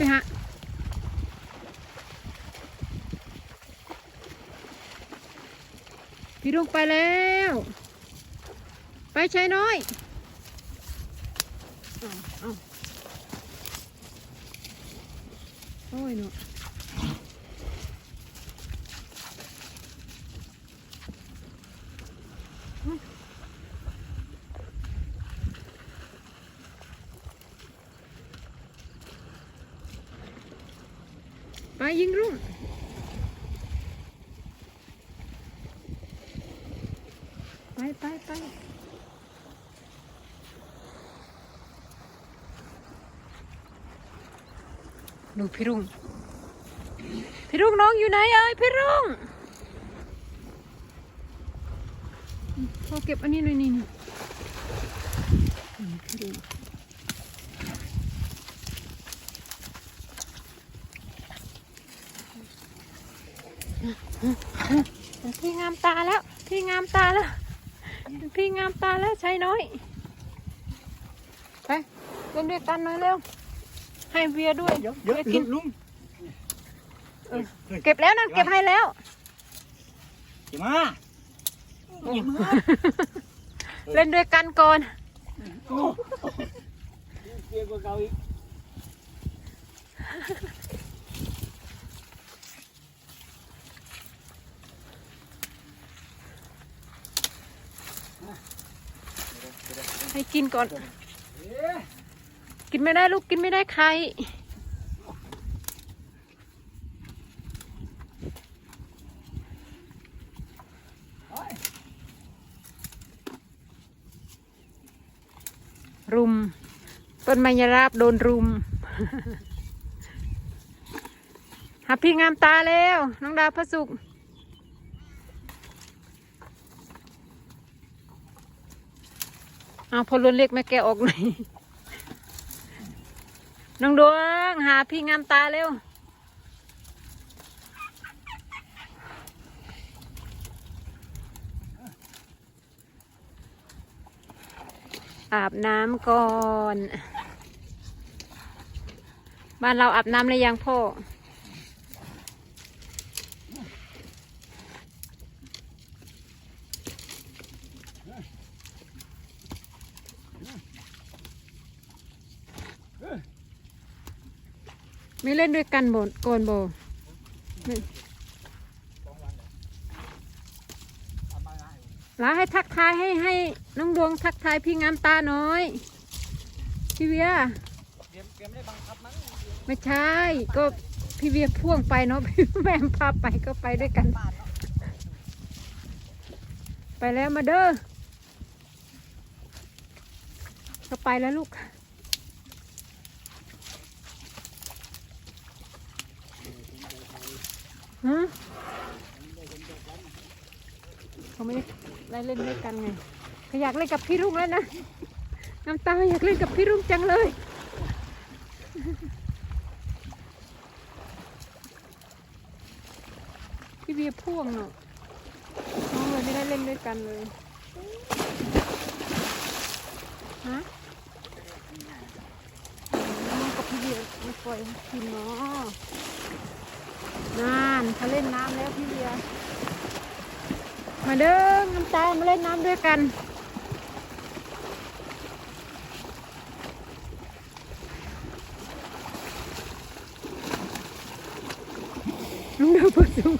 ไปฮะพี่ลุงไปแล้ว ไปชายน้อยเอาเอาโอ้ยเนาะ ไปยิงรุ่งไปไปไปดูพี่รุ่ง พี่รุ่งน้องอยู่ไหนเอ้ยพี่รุ่งพอเก็บอันนี้หน่อยนี่นี่อืมพี่รุ่ง พี่งามตาแล้ว พี่งามตาแล้ว พี่งามตาแล้วใช้น้อย ไปเล่นด้วยกันหน่อยเร็ว ให้เบียด้วยเยอะเยอะไปกินลุงเออเก็บแล้วนั่นเก็บให้แล้วเดี๋ยวมาเล่นด้วยกันก่อนเยอะกว่าเก่าอีก ให้กินก่อน กินไม่ได้ลูกกินไม่ได้ใคร รุม ต้นไมยราบโดนรุมหาพี่งามตาแล้ว น้องดาวพระสุก เอาพอรุนเล็กแม่แกออกหน่อยน้องดวงหาพี่งามตาเร็ว อาบน้ำก่อน บ้านเราอาบน้ำหรือยังพ่อ ไม่เล่นด้วยกันบนโกนโบไม่ลาให้ทักทายให้ให้น้องดวงทักทายพี่งามตาหน่อย พี่เวียไม่ใช่ ก็พี่เวียพ่วงไปเนาะพี่แม่พาไปก็ไปด้วยกัน ไปแล้วมาเด้อก็ไปแล้วลูก ฮะเขาไม่ได้ไเล่นด้วยกันไงเขาอยากเล่นกับพี่รุ่งแล้วนะน้ำตาอยากเล่นกับพี่รุ่งจังเลยพี่เบียพ่วงเนาะน้องเลยไม่ได้เล่นด้วยกันเลยฮะอ๋อกับพี่เบียไม่ปล่อยกินเนาะ นานเขาเล่นน้ำแล้วพี่เบียร์มาเด้อน้ำตาลมาเล่นน้ำด้วยกันน้องเดือดผสม